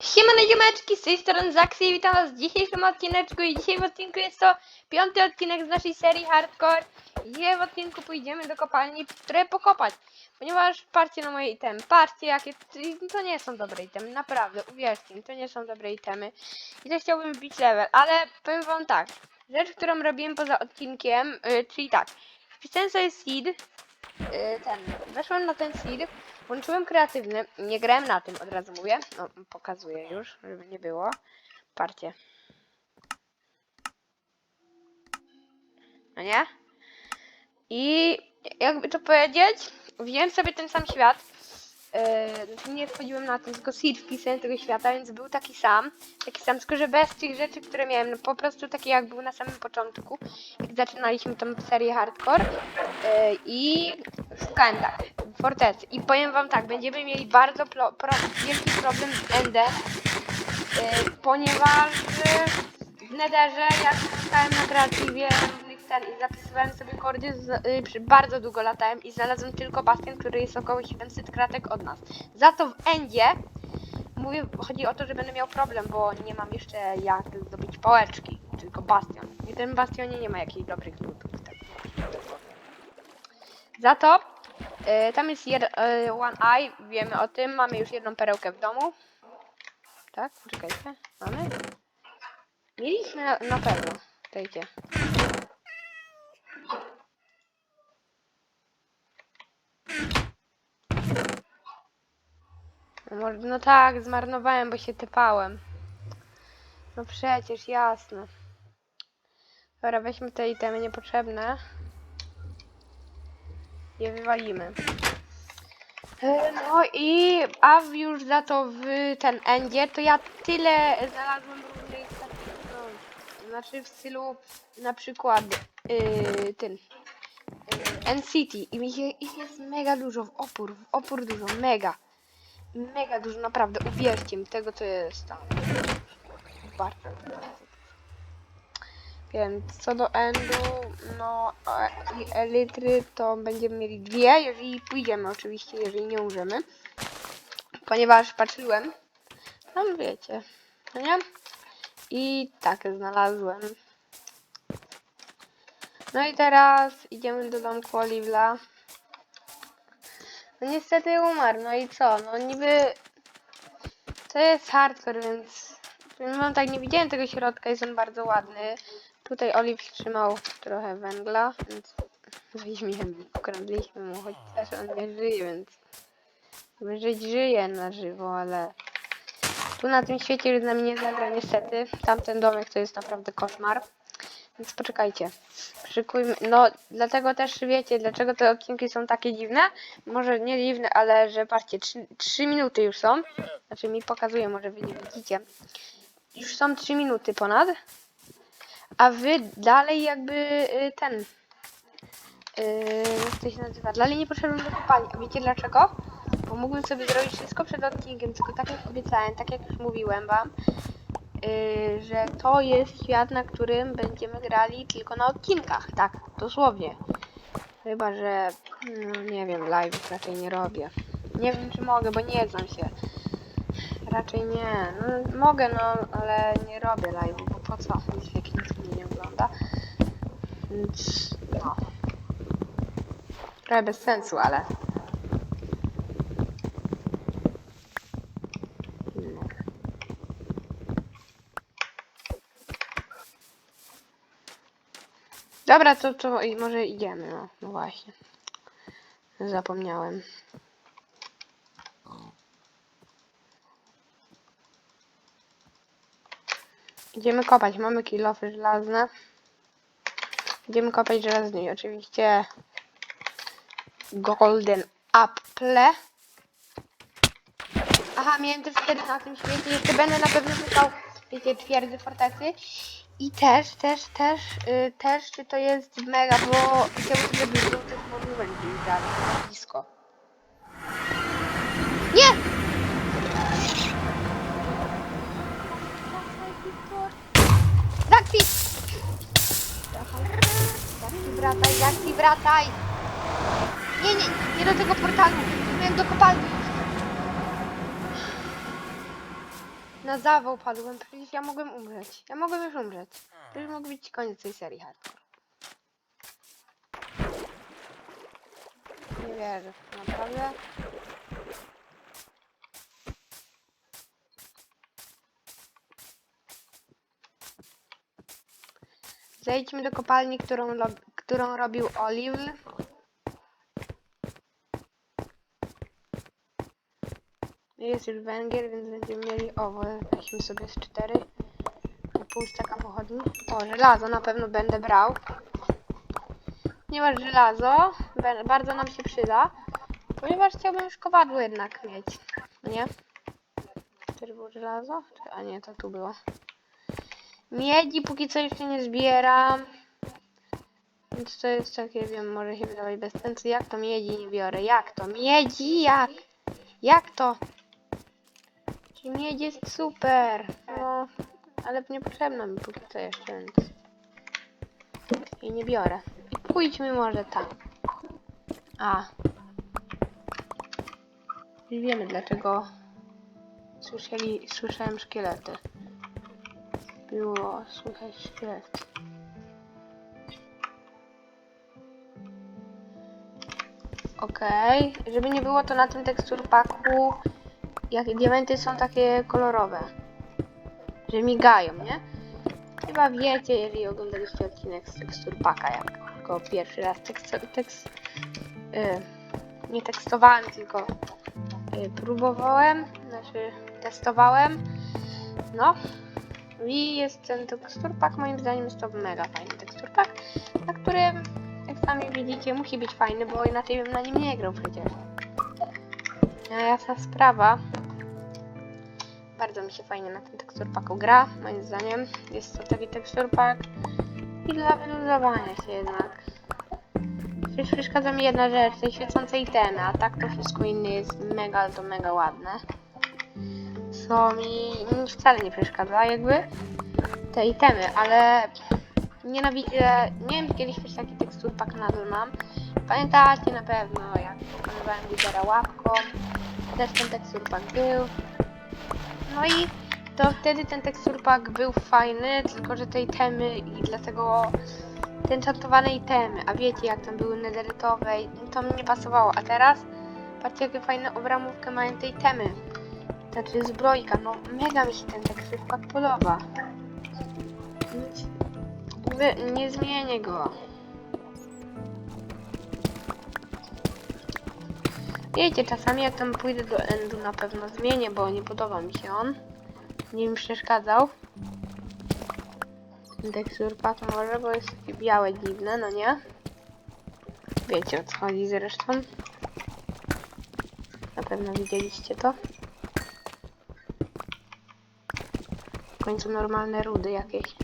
Siemane ziomeczki, z tej strony Zaksy i witam was w dzisiejszym odcineczku i dzisiaj w odcinku jest to piąty odcinek z naszej serii Hardcore i dzisiaj w odcinku pójdziemy do kopalni, które pokopać, ponieważ patrzcie na moje itemy, patrzcie jakie, to nie są dobre itemy, naprawdę, uwierzcie mi, to nie są dobre itemy i to chciałbym wbić level, ale powiem wam tak, rzecz, którą robiłem poza odcinkiem, yy, czyli tak, wpisałem sobie seed, yy, ten, weszłem na ten seed, Włączyłem kreatywny, nie grałem na tym, od razu mówię. No, pokazuję już, żeby nie było. Parcie. No nie? I jakby to powiedzieć, wziąłem sobie ten sam świat. Yy, nie wchodziłem na tym, tylko seed wpisałem tego świata, więc był taki sam. Taki sam, tylko że bez tych rzeczy, które miałem. No, po prostu taki jak był na samym początku, jak zaczynaliśmy tą serię hardcore. Yy, I szukałem tak, fortecy. I powiem wam tak, będziemy mieli bardzo pro, wielki problem z Ender, yy, ponieważ yy, w Netherze jak stałem na kreatywie ten, i zapisywałem sobie kordy, przy- bardzo długo latałem i znalazłem tylko bastion, który jest około 700 kratek od nas. Za to w Endzie mówię, chodzi o to, że będę miał problem, bo nie mam jeszcze jak zdobyć pałeczki, tylko bastion. I w tym bastionie nie ma jakichś dobrych lutów. Tak. Za to E, tam jest jed, e, One Eye, wiemy o tym. Mamy już jedną perełkę w domu. Tak? Poczekajcie. Mamy? Mieliśmy na, na pewno. Czekajcie. No, no tak, zmarnowałem, bo się typałem. No przecież, jasne. Dobra, weźmy te itemy niepotrzebne. Je wywalimy. E, No i a już za to w ten endzie, to ja tyle znalazłem różnych takich, no, znaczy w stylu na przykład yy, ten yy, NCT i się, ich jest mega dużo w opór, w opór dużo, mega. Mega dużo, naprawdę, uwierzcie mi, tego to jest tam. Bardzo. Więc co do endu, no e, i elitry to będziemy mieli dwie, jeżeli pójdziemy oczywiście, jeżeli nie umrzemy. Ponieważ patrzyłem, tam wiecie, no nie? I tak znalazłem. No i teraz idziemy do domku Oliwla. No niestety umarł, no i co? No niby to jest hardcore, więc wam tak, nie widziałem tego środka, jest on bardzo ładny. Tutaj Oliw trzymał trochę węgla, więc weźmiemy, ukradliśmy mu, choć też on nie żyje, więc żyć żyje na żywo, ale tu na tym świecie już z nami nie zagra niestety. Tamten domek to jest naprawdę koszmar. Więc poczekajcie. Szykujmy. No, dlatego też wiecie, dlaczego te odcinki są takie dziwne. Może nie dziwne, ale że patrzcie, 3, minuty już są. Znaczy mi pokazuje, może wy nie widzicie. Już są 3 minuty ponad. A wy dalej jakby y, ten. y, Jak to się nazywa? Dalej nie poszedłem do kopalni. A wiecie dlaczego? Bo mógłbym sobie zrobić wszystko przed odcinkiem, tylko tak jak obiecałem, tak jak już mówiłem wam, y, że to jest świat, na którym będziemy grali tylko na odcinkach. Tak, dosłownie. Chyba, że no, nie wiem, live raczej nie robię. Nie wiem czy mogę, bo nie znam się. Raczej nie. No, mogę, no, ale nie robię live, bo po co? Nic jak nikt mnie nie ogląda. Więc no. Trochę bez sensu, ale. Dobra, to, to może idziemy, no, no właśnie. Zapomniałem. Idziemy kopać, mamy kilofy żelazne. Idziemy kopać żelazny i oczywiście golden apple. Aha, miałem też wtedy na tym świecie, jeszcze będę na pewno szukał, wiecie, twierdzy fortecy. I też, też, też, y, też, czy to jest mega, bo chciałbym, żeby był też monument gdzieś dalej, blisko. Nie! Zaksi! Zaksi, wracaj, Zaksi, wracaj! Nie, nie, nie do tego portalu, miałem do kopalni. Na zawał padłem, przecież ja mogłem umrzeć. Ja mogłem już umrzeć. To już mógł być koniec tej serii hardcore. Nie wierzę, naprawdę. Zejdźmy do kopalni, którą, którą robił Olive. Jest już węgiel, więc będziemy mieli owo. Weźmy sobie z cztery. Pół staka pochodni. O, żelazo na pewno będę brał. Ponieważ żelazo bardzo nam się przyda. Ponieważ chciałbym już kowadło jednak mieć. Nie? Też było żelazo? A nie, to tu było. Miedzi póki co jeszcze nie zbieram. Więc to jest takie, wiem, może się wydawać bez sensu. Jak to miedzi nie biorę? Jak to? Miedzi? Jak? Jak to? Miedź jest super. No, ale niepotrzebna mi póki co jeszcze, więc jej nie biorę. I pójdźmy może tam. A. Już wiemy dlaczego słyszeli, słyszałem szkielety. Było słychać szkielety. Okej, żeby nie było to na tym tekstur paku, jak diamenty są takie kolorowe, że migają, nie? Chyba wiecie, jeżeli oglądaliście odcinek z tekstur paka, jak go pierwszy raz tekst, tekst y, nie tekstowałem, tylko y, próbowałem, znaczy testowałem, no i jest ten tekstur pack, moim zdaniem jest to mega fajny tekstur pack, na którym, jak sami widzicie, musi być fajny, bo inaczej bym na nim nie grał przecież. A jasna sprawa. Bardzo mi się fajnie na tym tekstur packu gra, moim zdaniem. Jest to taki tekstur pack i dla wyluzowania się jednak. Przecież przeszkadza mi jedna rzecz, te świecące itemy, a tak to wszystko inne jest mega, to mega ładne. Co mi wcale nie przeszkadza jakby te itemy, ale nienawidzę, nie wiem kiedyś też taki tekstur pack nadal mam. Pamiętacie na pewno jak pokonywałem lidera łapką, też ten tekstur pack był. No i to wtedy ten tekstur pack był fajny, tylko że te itemy i dlatego te enchantowane itemy, a wiecie jak tam były nederytowe to mi nie pasowało, a teraz patrzcie jakie fajne obramówkę mają te itemy. Znaczy zbrojka, no mega mi się ten tekstur pack podoba. Wy, nie zmienię go. Wiecie, czasami jak tam pójdę do endu na pewno zmienię, bo nie podoba mi się on. Nie mi przeszkadzał. Tekstur pack może, bo jest takie białe, dziwne, no nie? Wiecie o co chodzi zresztą. Na pewno widzieliście to. W końcu normalne rudy jakieś.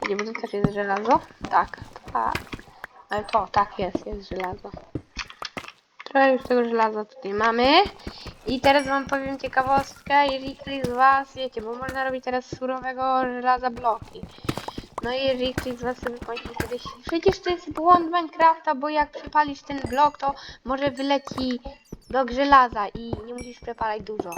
Czyli bo to też jest żelazo? Tak, tak. Ale to, tak jest, jest żelazo. Trochę już tego żelaza tutaj mamy. I teraz wam powiem ciekawostkę, jeżeli ktoś z was, wiecie, bo można robić teraz surowego żelaza bloki. No i jeżeli ktoś z was sobie pomyśli kiedyś, przecież to jest błąd Minecrafta, bo jak przepalisz ten blok, to może wyleci blok żelaza i nie musisz przepalać dużo.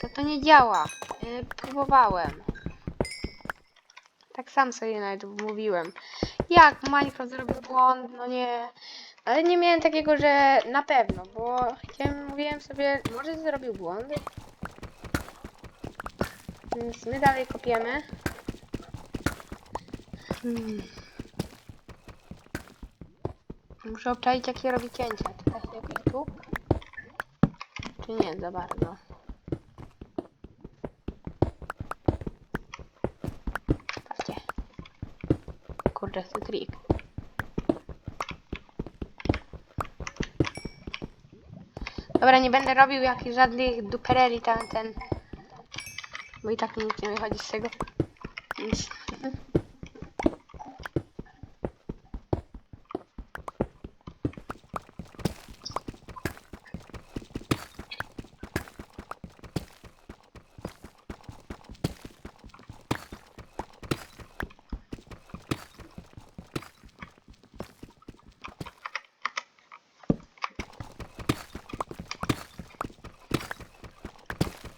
To to nie działa. Yy, próbowałem. Tak sam sobie nawet mówiłem. Jak Minecraft zrobił błąd? No nie. Ale nie miałem takiego, że na pewno, bo chciałem, mówiłem sobie, może zrobił błąd. Więc my dalej kopiemy. Hmm. Muszę obczaić, jak się robi cięcia. Da się jakoś tu? Czy nie za bardzo? Patrzcie. Jest to trik. Dobra, nie będę robił jakichś żadnych dupereli ten, ten. Bo i tak nic nie wychodzi z tego. Nic.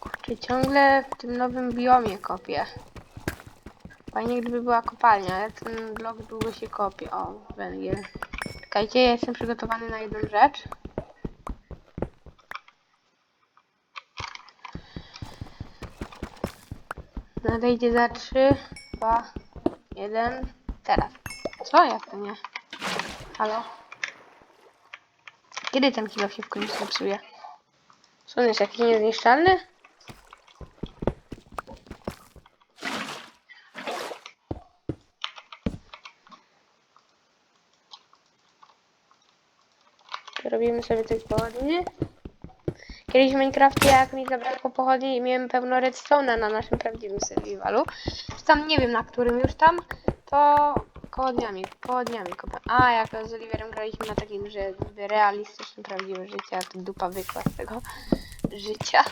Kurczę, się ciągle w tym nowym biomie kopię. Fajnie gdyby była kopalnia, ale ten blok długo się kopie. O, węgiel. Czekajcie, ja jestem przygotowany na jedną rzecz. Nadejdzie za 3, 2, 1. Teraz. Co? Jak to nie? Halo? Kiedy ten kilo się w końcu zepsuje? Co on jest jakiś niezniszczalny? Robimy sobie coś pochodnie. Kiedyś w Minecrafcie, jak mi zabrakło pochodni, miałem pełno redstone'a na naszym prawdziwym survivalu. Czy tam, nie wiem na którym już tam, to pochodniami, pochodniami kopałem. A, jak z Oliverem graliśmy na takim, że realistycznym, prawdziwym życiu, jak dupa wykła z tego życia.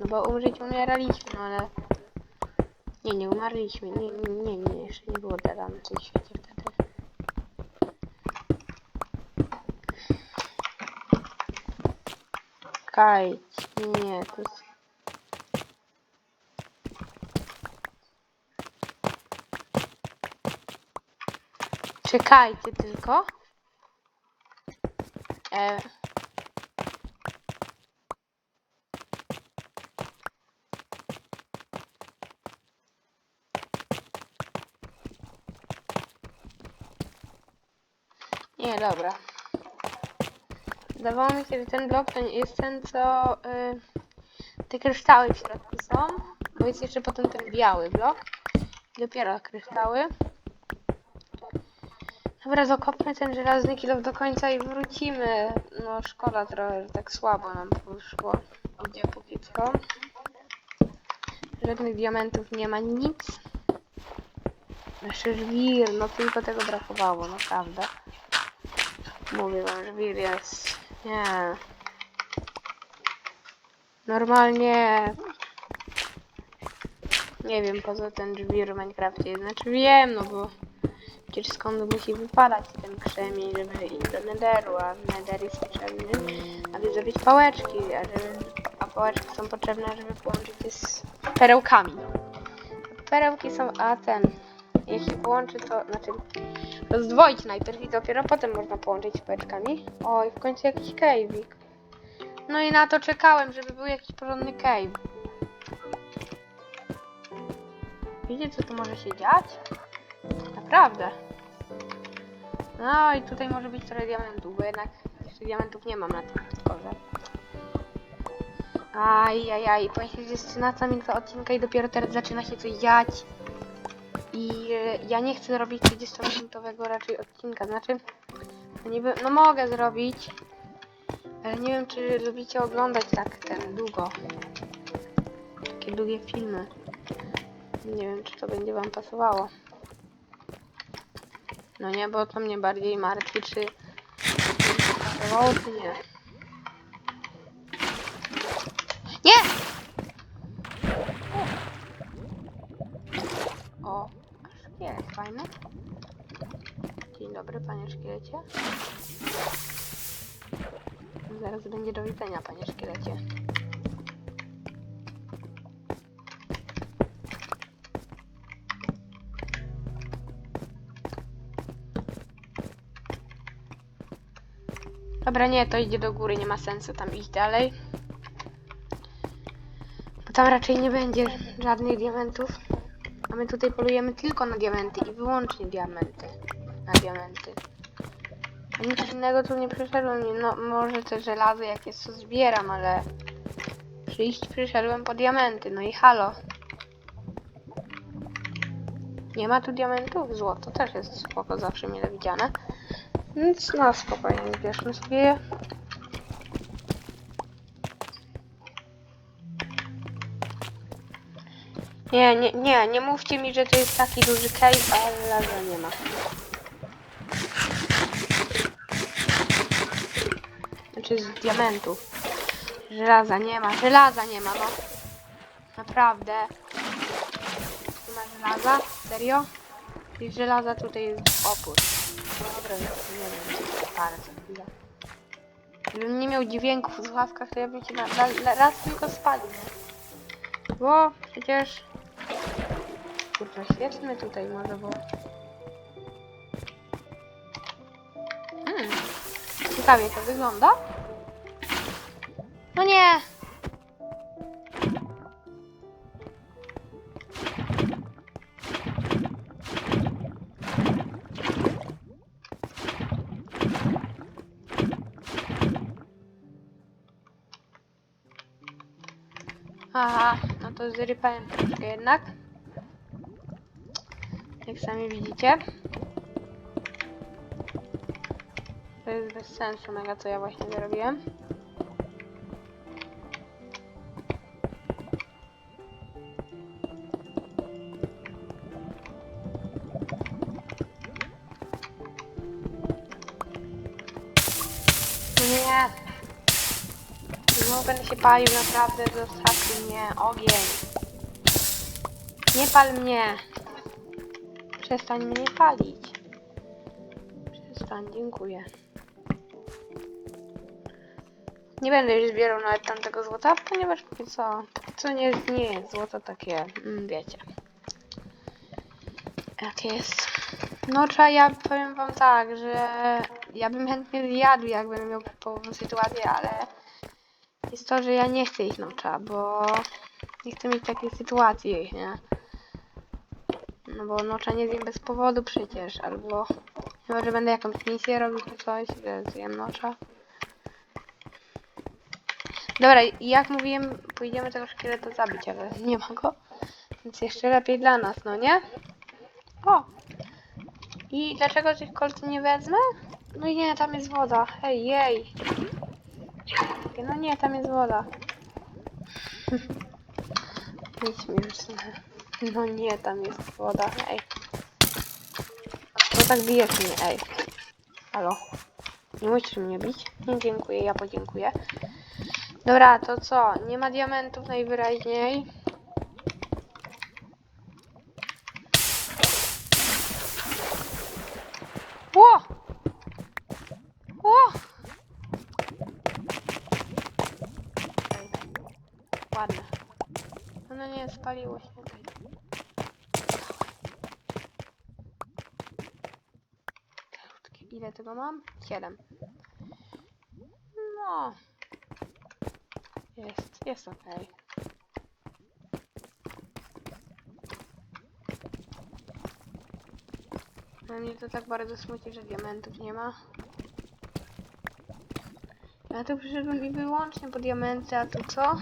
No bo umrzeć umieraliśmy, no ale... Nie, nie umarliśmy, nie, nie, nie, jeszcze nie było dela na tym świecie Kajć, nie, to jest... Czekajcie tylko. E... Nie, dobra. Wydawało mi się, że ten blok to jest ten, co y, te kryształy w środku są, bo jest jeszcze potem ten biały blok. Dopiero kryształy. Dobra, zakopmy ten żelazny kilo do końca i wrócimy. No szkoda trochę, że tak słabo nam poszło. Gdzie póki co. Żadnych diamentów nie ma, nic. Jeszcze żwir, no tylko tego brakowało, naprawdę. Mówię wam, żwir jest... Nie. Normalnie... Nie wiem, poza ten żwir w Minecrafcie. Znaczy wiem, no bo... Przecież skąd musi wypadać ten krzemień, żeby iść do netheru, a nether jest potrzebny, aby zrobić pałeczki, a, żeby, a pałeczki są potrzebne, żeby połączyć je z perełkami. Perełki są, a ten, jeśli połączy to, znaczy rozdwoić najpierw i dopiero potem można połączyć z pałeczkami. Oj, w końcu jakiś cave'ik. No i na to czekałem, żeby był jakiś porządny cave. Widzicie, co tu może się dziać? Naprawdę. No i tutaj może być trochę diamentów, bo jednak jeszcze diamentów nie mam na tym korze. Ajajaj, powiem się, że jest 13 minuta odcinka i dopiero teraz zaczyna się coś dziać. I e, ja nie chcę robić 30-minutowego raczej odcinka, znaczy, niby, no mogę zrobić, ale nie wiem, czy lubicie oglądać tak ten długo. Takie długie filmy. Nie wiem, czy to będzie wam pasowało. No nie, bo to mnie bardziej martwi, czy pasowało, czy nie. Nie! O, a fajny. Dzień dobry, panie szkielecie. Zaraz będzie do widzenia, panie szkielecie. Dobra, nie, to idzie do góry, nie ma sensu tam iść dalej. Bo tam raczej nie będzie żadnych diamentów. A my tutaj polujemy tylko na diamenty i wyłącznie diamenty. Na diamenty. A nic innego tu nie przyszedłem. No, może te żelazo jakieś co zbieram, ale przyjść przyszedłem po diamenty. No i halo. Nie ma tu diamentów? Złoto też jest spoko, zawsze mile widziane. Więc no spokojnie, zbierzmy sobie. Nie, nie, nie, nie mówcie mi, że to jest taki duży cave, a żelaza nie ma. Znaczy z diamentów. Żelaza nie ma, żelaza nie ma, no. Naprawdę. Nie ma żelaza? Serio? I żelaza tutaj jest opór. Dobra, już nie wiem, parę za chwilę. Gdybym nie miał dźwięków w słuchawkach, to ja bym się na, na, na raz tylko spalił. Bo przecież... Kurczę, świetny tutaj może, bo... Hmm. Ciekawie to wygląda. No nie! Aha, no to zrypałem troszkę jednak. Jak sami widzicie. To jest bez sensu mega, co ja właśnie zrobiłem. Nie. Znowu będę się palił, naprawdę, zostawcie mnie, ogień. Nie pal mnie. Przestań mnie palić. Przestań, dziękuję. Nie będę już zbierał nawet tamtego złota, ponieważ co, co nie, nie jest złoto takie, mm, wiecie. Jakie jest. No trzeba, ja powiem wam tak, że ja bym chętnie zjadł, jakbym miał połowę sytuację, ale jest to, że ja nie chcę iść nocza, bo nie chcę mieć takiej sytuacji, nie? No bo nocza nie zjem bez powodu przecież, albo chyba, że będę jakąś misję robić czy coś, że zjem nocza. Dobra, jak mówiłem, pójdziemy tego szkieleta zabić, ale nie ma go. Więc jeszcze lepiej dla nas, no nie? O! I dlaczego tych kolców nie wezmę? No i nie, tam jest woda. Hej, jej! No nie, tam jest woda. Nie śmieszne. No nie, tam jest woda, ej. No tak bijesz mnie, ej. Halo. Nie musisz mnie bić. Nie dziękuję, ja podziękuję. Dobra, to co? Nie ma diamentów najwyraźniej. Ło! Ło! Ładne. No nie, spaliło się. Ej. Krótkie. Ile tego mam? Siedem. No. Jest, jest okej. No mnie to tak bardzo smuci, że diamentów nie ma. Ja tu przyszedłem i wyłącznie po diamenty, a tu co?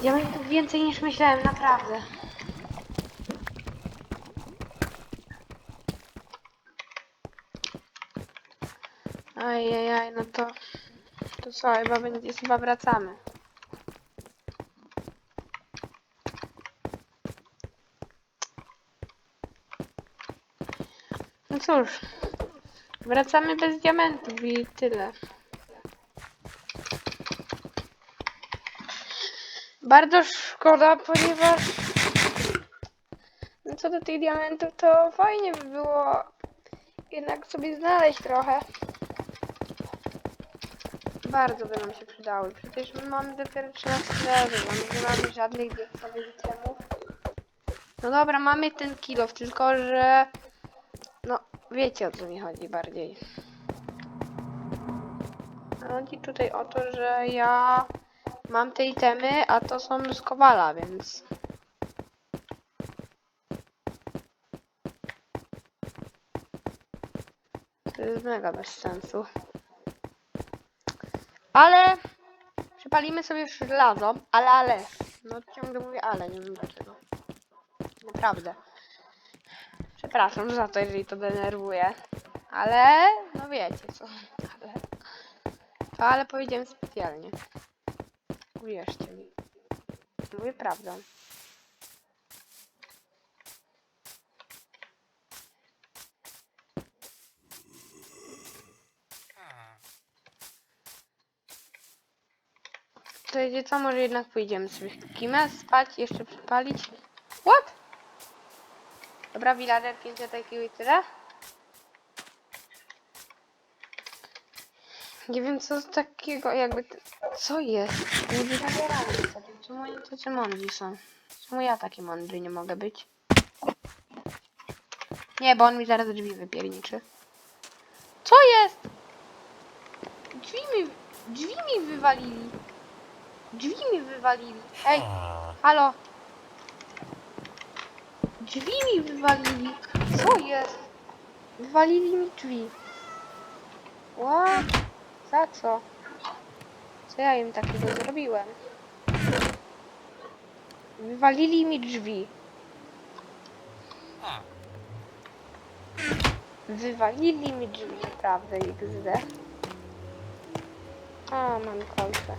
Diamentów więcej niż myślałem, naprawdę. Ajajaj, no to... To co, chyba będzie, chyba wracamy. No cóż, wracamy bez diamentów i tyle. Bardzo szkoda, ponieważ no co do tych diamentów, to fajnie by było jednak sobie znaleźć trochę. Bardzo by nam się przydały. Przecież my mamy dopiero 13 level, mamy, nie mamy żadnych diaksowych itemów. No dobra, mamy ten kilof, tylko że... No, wiecie o co mi chodzi bardziej. Chodzi tutaj o to, że ja mam te itemy, a to są z Kowala, więc... To jest mega bez sensu. Ale przypalimy sobie żelazo, ale ale. No ciągle mówię ale, nie wiem dlaczego. Naprawdę. Przepraszam za to, jeżeli to denerwuje. Ale, no wiecie co. Ale, to ale powiedziałem specjalnie. Uwierzcie mi. Mówię prawdę. To jedzie co, może jednak pójdziemy sobie kimę, spać, jeszcze przypalić. What? Dobra, villager, pięcia takiego i tyle. Nie wiem co takiego jakby... Co jest? Nie wyzabieramy sobie. Czemu oni tacy mądrzy są? Czemu ja taki mądry nie mogę być? Nie, bo on mi zaraz drzwi wypierniczy. Co jest? Drzwi mi... Drzwi mi wywalili. Drzwi mi wywalili. Ej, halo. Drzwi mi wywalili. Co jest? Wywalili mi drzwi. What? Za co? Co ja im takiego zrobiłem? Wywalili mi drzwi. Wywalili mi drzwi, naprawdę, XD. O, mam kolce.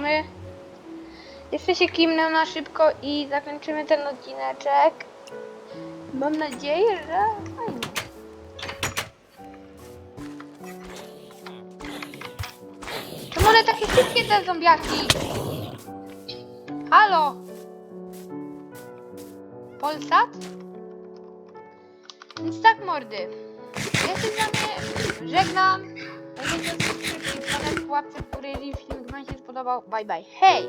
My jeszcze się kimnę na szybko i zakończymy ten odcineczek. Mam nadzieję, że fajnie. Czemu one takie szybkie te zombiaki? Halo? Polsat? Więc tak mordy. Ja się z wami żegnam. W kanale w górę, jeżeli film wam się spodobał. Bye bye. Hej!